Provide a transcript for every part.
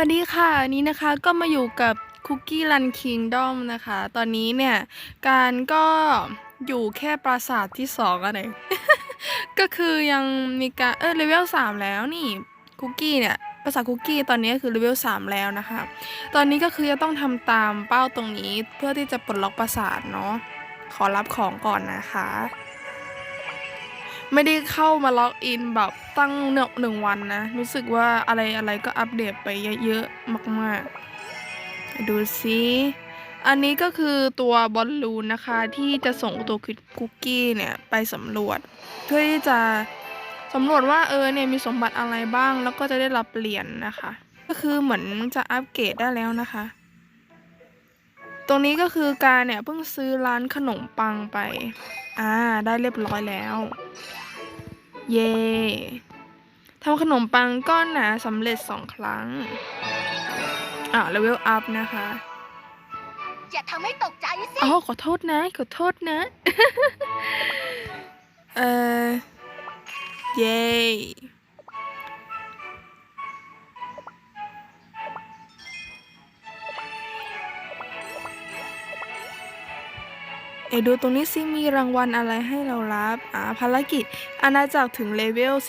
วัสดีค่ะอันนี้นะคะก็มาอยู่กับ Cookie Run Kingdom นะคะ ตอนนี้เนี่ยการก็อยู่แค่ปราสาทที่สองอะไร ก็คือยังมีการเออเลเวลสามแล้วนี่คุกกี้เนี่ยปราสาทคุกกี้ตอนนี้คือเลเวลสามแล้วนะคะ ตอนนี้ก็คือจะต้องทำตามเป้าตรงนี้เพื่อที่จะปลดล็อกปราสาทเนาะขอรับของก่อนนะคะ ไม่ได้เข้ามาล็อกอินแบบตั้งหนึ่งหนึ่งวันนะ รู้สึกว่าอะไรอะไรก็อัปเดตไปเยอะๆมากๆ ดูซิอันนี้ก็คือตัวบอลลูนนะคะที่จะส่งตัวคุกกี้เนี่ยไปสำรวจ เพื่อที่จะสำรวจว่าเออเนี่ยมีสมบัติอะไรบ้างแล้วก็จะได้รับเหรียญนะคะ ก็คือเหมือนจะอัปเกรดได้แล้วนะคะ ตรงนี้ก็คือการเนี่ยเพิ่งซื้อร้านขนมปังไป อ่า ได้เรียบร้อยแล้ว เย่ทำขนมปังก้อนหนาสำเร็จสองครั้ง อ่าเลเวลอัพนะคะอย่าทำให้ตกใจสิอ๋อขอโทษนะ ขอโทษนะ เออเย่ เอยดูตรงนี้สิมีรางวัลอะไรให้เรารับอ่าภารกิจอาณาจักรถึงเลเวล 15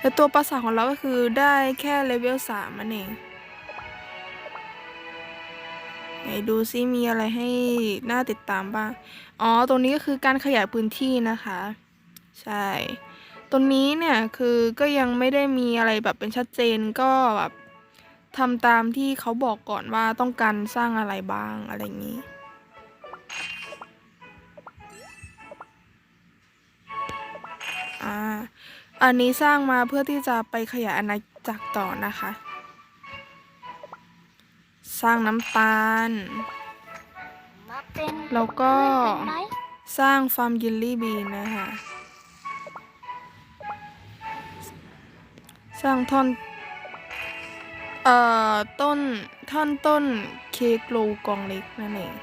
แต่ตัวปราสาทของเราก็คือได้แค่เลเวล3มันเองไหนดูซิมีอะไรให้น่าติดตามบ้าง อ๋อ ตรงนี้ก็คือการขยายพื้นที่นะคะ ใช่ ตรงนี้เนี่ยคือก็ยังไม่ได้มีอะไรแบบเป็นชัดเจนก็แบบ ทำตามที่เขาบอกก่อนว่าต้องการสร้างอะไรบ้างอะไรอย่างนี้ อ่า อันนี้สร้างมาเพื่อที่จะไปขยายอาณาจักรต่อนะคะ สร้างน้ำตาล แล้วก็สร้างฟาร์มยิลลี่บีนนะคะ สร้างท่อน เอ่อ ต้นท่อนต้นเค้กโลกองเล็กนั่นเอง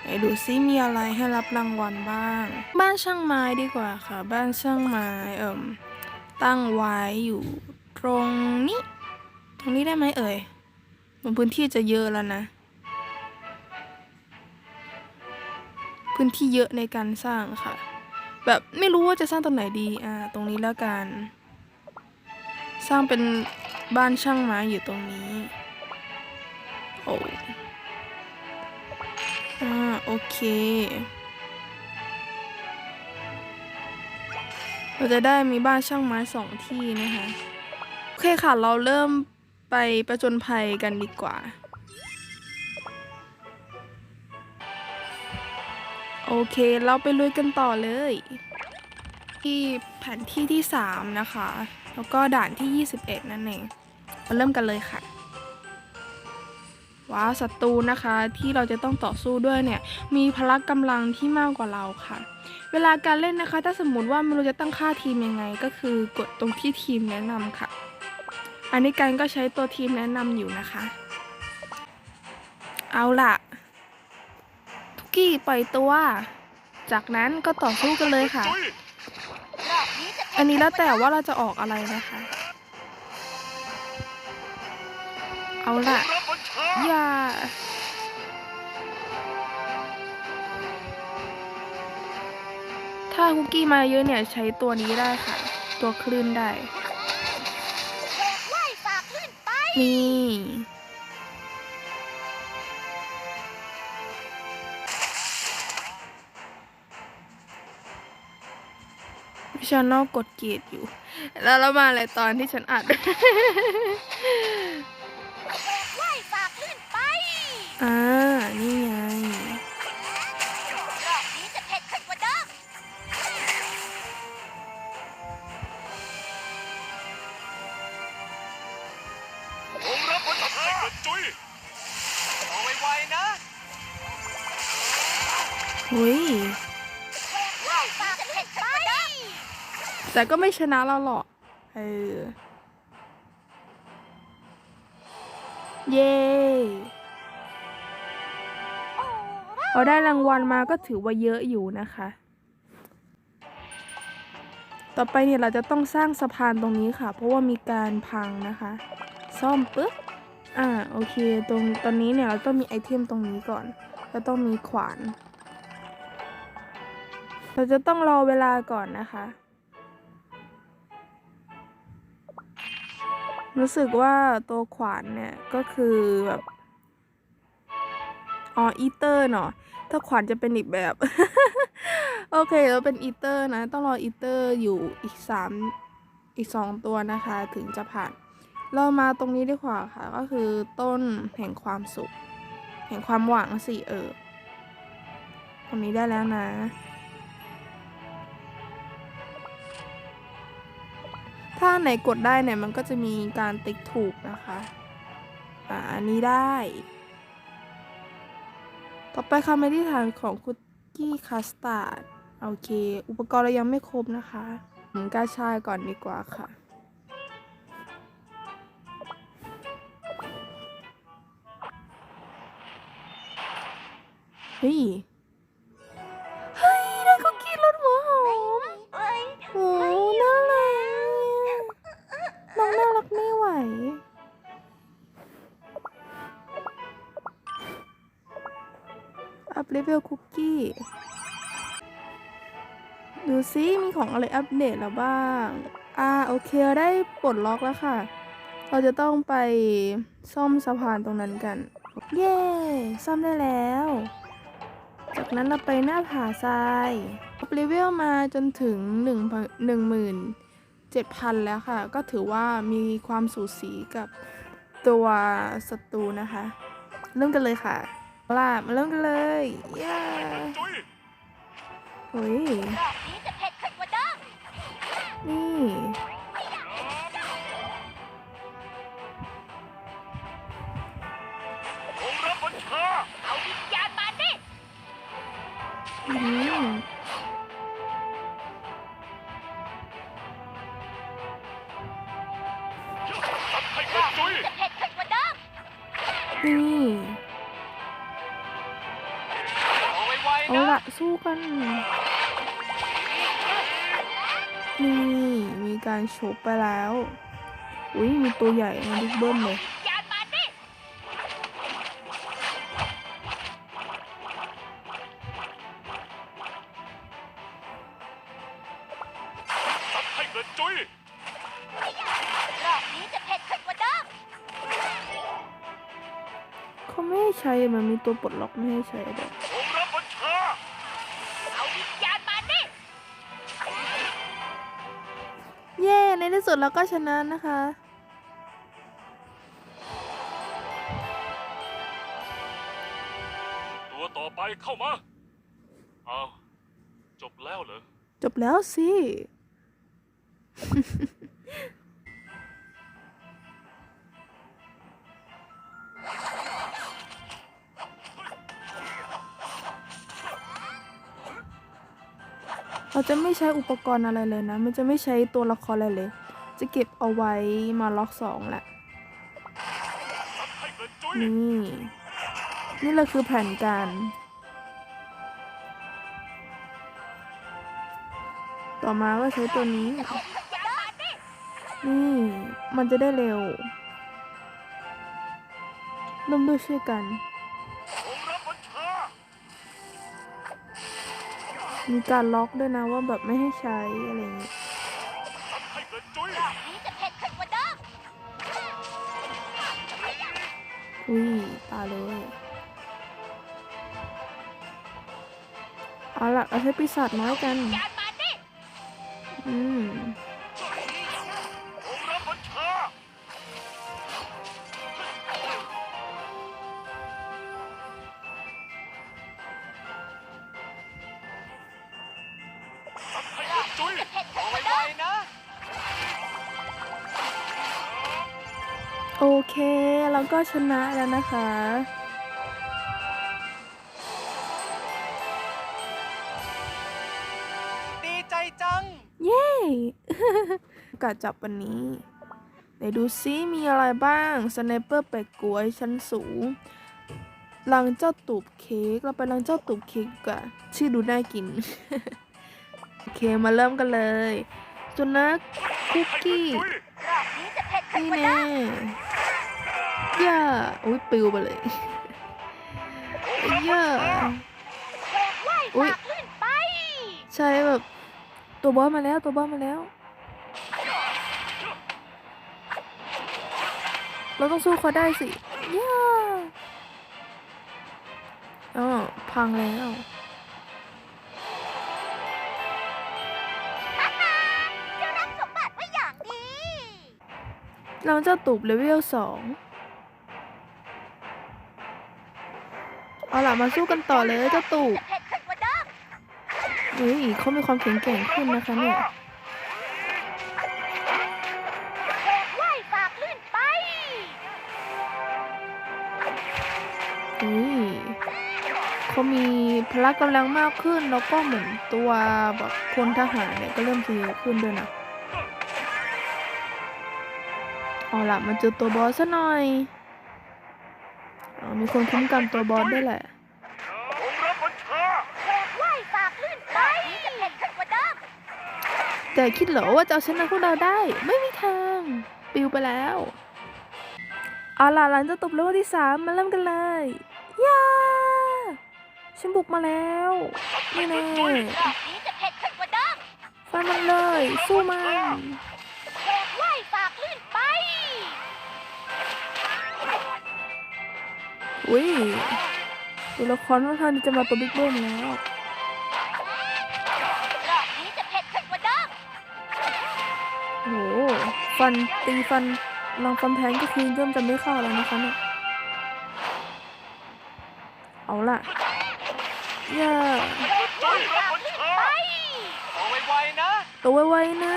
ไหนดูซิมีอะไรให้รับรางวัลบ้าง บ้านช่างไม้ดีกว่าค่ะ บ้านช่างไม้เอ่มตั้งไว้อยู่ตรงนี้ ตรงนี้ได้ไหมเอ่ยมันพื้นที่จะเยอะแล้วนะ พื้นที่เยอะในการสร้างค่ะ แบบไม่รู้ว่าจะสร้างตรงไหนดีอ่าตรงนี้แล้วกัน สร้างเป็นบ้านช่างไม้อยู่ตรงนี้ โอ้อ่าโอเค เราจะได้มีบ้านช่างไม้สองที่นะคะ โอเคค่ะ เราเริ่มไปประจนภัยกันดีกว่า โอเค เราไปลุยกันต่อเลย ที่แผนที่ที่ 3 นะคะ แล้วก็ด่านที่ 21 นั่นเอง มาเริ่มกันเลยค่ะ ว้าวศัตรูนะคะที่เราจะต้องต่อสู้ด้วยเนี่ย มีพละกำลังที่มากกว่าเราค่ะ เวลาการเล่นนะคะ ถ้าสมมติว่าไม่รู้จะตั้งค่าทีมยังไง ก็คือกดตรงที่ทีมแนะนำค่ะ อันนี้กันก็ใช้ตัวทีมแนะนำอยู่นะคะ เอาล่ะ ทุกี้ปล่อยตัว จากนั้นก็ต่อสู้กันเลยค่ะ อบนี้จะเผ็ดอันนี้แล้วแต่ว่าเราจะออกอะไรนะคะ เอาล่ะอย่าถ้าคุกกี้มาเยอะเนี่ยใช้ตัวนี้ได้ค่ะ ตัวคลื่นได้เผ็ดไล่ฝากลื่นไปนี่วิชานอกกดเกียรอยู่ แล้วเรามาอะไรตอนที่ฉันอัดเผ็ดไล่ฝากลื่นไป อ่า นี่ไง รอบนี้จะเผ็ดขึ้นกว่าเดิมผมรับผลทำให้กระจุยเอาไวๆนะ หุย แต่ก็ไม่ชนะเราหรอก เออ เย้เราได้รางวัลมาก็ถือว่าเยอะอยู่นะคะ ต่อไปเนี่ยเราจะต้องสร้างสะพานตรงนี้ค่ะ เพราะว่ามีการพังนะคะ ซ่อมปึ๊บ อ่า โอเค ตรงตอนนี้เนี่ยเราต้องมีไอเทมตรงนี้ก่อน เราต้องมีขวาน เราจะต้องรอเวลาก่อนนะคะ รู้สึกว่าตัวขวานเนี่ย ก็คือแบบ อ๋ออีเตอร์เนาะถ้าขวานจะเป็นอีกแบบ โอเคเราเป็นอีเตอร์นะ ต้องรออีเตอร์อยู่อีกสามอีกสองตัวนะคะ ถึงจะผ่าน เรามาตรงนี้ดีกว่าค่ะ ก็คือต้นแห่งความสุข แห่งความหวังสิเออตรงนี้ได้แล้วนะ ถ้าไหนกดได้เนี่ยมันก็จะมีการติ๊กถูกนะคะอ่าอันนี้ได้ ต่อไปคำอธิษฐานของคุกกี้คัสตาร์ดโอเค อุปกรณ์เรายังไม่ครบนะคะผมกาชายก่อนดีกว่าค่ะเฮ้ย ลเวลคุกกี้ ดูซิมีของอะไรอัปเดตแล้วบ้าง อ่าโอเคได้ปลดล็อกแล้วค่ะ เราจะต้องไปซ่อมสะพานตรงนั้นกัน เย้ ซ่อมได้แล้ว จากนั้นเราไปหน้าผาทรายอัพเลเวลมาจนถึง1 1 7 0 0 0 แล้วค่ะ ก็ถือว่ามีความสูสีกับตัวศัตรูนะคะ เริ่มกันเลยค่ะ ล่ะ มาเริ่มกันเลยเย้โอ้ยเฮ้ยรอบนี้จะเผ็ดขึ้นกว่าเดิมรับบัญชาเอาวิญญาณมาดิอืม สู้กัน นี่ มีการชกไปแล้ว อุ้ยมีตัวใหญ่มาดิกเบิ้มเลยวิญญาณมาดิสัตว์ให้กระจุยรอบนี้จะเผ็ดขึ้นกว่าเดิมเขาไม่ให้ใช้มันมีตัวปลดล็อกไม่ให้ใช้เลยองรับบั ที่สุดเราก็ชนะนะคะ ตัวต่อไปเข้ามาเอาจบแล้วเหรอ จบแล้วสิ เราจะไม่ใช้อุปกรณ์อะไรเลยนะ มันจะไม่ใช้ตัวละครอะไรเลย จะเก็บเอาไว้มาล็อกสองแหละ นี่ นี่เราคือแผนการต่อมาก็ใช้ตัวนี้ นี่ มันจะได้เร็วร่วมด้วยช่วยกัน มีการล็อกด้วยนะว่าแบบไม่ให้ใช้อะไรอย่างงี้สัตว์ให้กระจุยรอบนี้จะเผ็ดขึ้นกว่าเดิมอุ้ยตายเลยเอาล่ะเราใช้ปีศาจน้อยกันวิญญาณมาดิอืม โอเค แล้วก็ชนะแล้วนะคะ ดีใจจัง เย้ กาจับวันนี้ไหนดูซิมีอะไรบ้างสไนเปอร์แปะกล้วยชั้นสูงลังเจ้าตูบเค้ก เราไปลังเจ้าตูบเค้กดีกว่อนชื่อดูน่ากิน โอเคมาเริ่มกันเลยสุนัขคุกกี้รอบ นี่แน่เย่าอุ้ยปิวไปเลยย่าอุ๊ยใช่แบบ ตัวบอสมาแล้วตัวบอสมาแล้ว เราต้องสู้เขาได้สิย่าอ๋อพังแล้ว เราจะตูบเลเวลสองเอาล่ะมาสู้กันต่อเลยเจ้าตูบจะเผ็ดขึ้นกว่าเฮ้ยเขามีความแข็งแกร่งขึ้นนะคะเนี่ยเฮ้ยเขามีพละกำลังมากขึ้นแล้วก็เหมือนตัวแบบพลทหารเนี่ยก็เริ่มจะเยอะขึ้นด้วยนะ เอาล่ะมาเจอตัวบอสซะหน่อยเอามีคนคุ้มกันตัวบอสด้วยแหละผมรับบัญชาแขกไหว้ฝากลื่นไปรอบนี้จะเผ็ดขึ้นกว่าเดิมแต่คิดเหรอว่าจะเอาชนะพวกเราได้ ไม่มีทาง ปิวไปแล้ว เอาล่ะหลังจากตบเลเวลที่สามมาเริ่มกันเลยย่าฉันบุกมาแล้วนี่แน่รอบนี้จะเผ็ดขึ้นกว่าเดิมฟันมันเลย สู้มัน อุ้ยตัวละครค่อนข้างที่จะมาตัวบิ๊กเบิ้มแล้วรอบนี้จะเผ็ดขึ้นกว่าเดิมโหฟันตีฟันลองฟันแทงก็คือเริ่มจะไม่เข้าแล้วนะคะเนี่ยเอาล่ะอย่าจุ้ยรับบัญชาเอาไวๆนะตัวไวๆนะ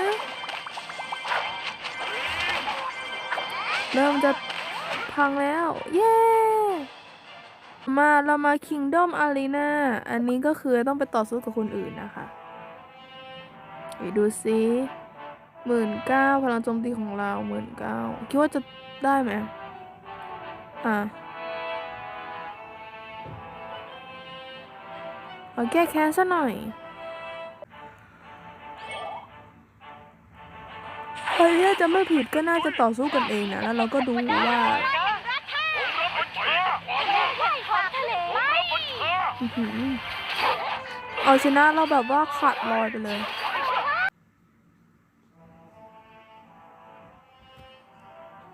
เริ่มจะพังแล้ว เย้ มาเรามา Kingdom Arena อันนี้ก็คือต้องไปต่อสู้กับคนอื่นนะคะไปดูซิหมื่นเก้าพลังโจมตีของเราหมื่นเก้าคิดว่าจะได้ไหมอะเอาแก้แค้นซะหน่อยเฮ้ยถ้าจะไม่ผิดก็น่าจะต่อสู้กันเองนะ แล้วเราก็ดูว่า ผมรับบัญชา ไหว้ฝากทะเลไป อื้อหือ เอาชนะเราแบบว่าขาดลอยไปเลย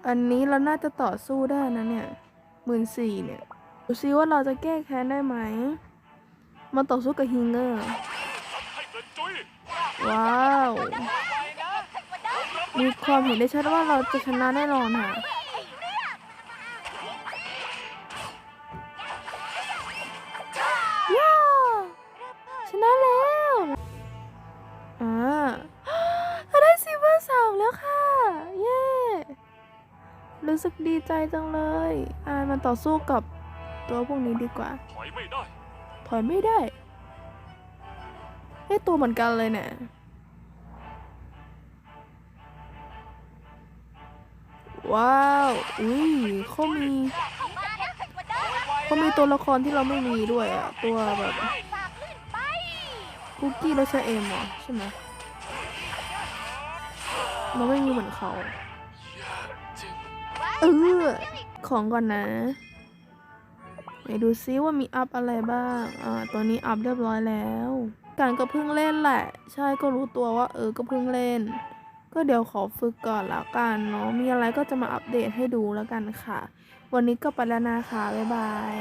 อันนี้เราน่าจะต่อสู้ได้นะเนี่ยหมื่นสี่เนี่ย ดูซิว่าเราจะแก้แค้นได้ไหม มาต่อสู้กับฮิงเกอร์ ว้าว มีความเห็นได้ชัดว่าเราจะชนะแน่นอนค่ะ รู้สึกดีใจจังเลยอ่ามาต่อสู้กับตัวพวกนี้ดีกว่า ถอยไม่ได้ ถอยไม่ได้ให้ตัวเหมือนกันเลยเนี่ยว้าว อุ้ยเขามีเขามีตัวละครที่เราไม่มีด้วยอะตัวแบบคุกกี้แล้วใช้เอ็มเหรอใช่ไหมเราไม่มีเหมือนเขา เออของก่อนนะไหนดูซิว่ามีอัพอะไรบ้าง อ่า ตัวนี้อัพเรียบร้อยแล้ว การก็เพิ่งเล่นแหละ ใช่ก็รู้ตัวว่า เออ ก็เพิ่งเล่น ก็เดี๋ยวขอฝึกก่อนแล้วกันเนาะ มีอะไรก็จะมาอัปเดตให้ดูแล้วกันค่ะ วันนี้ก็ไปแล้วนะคะบ๊ายบาย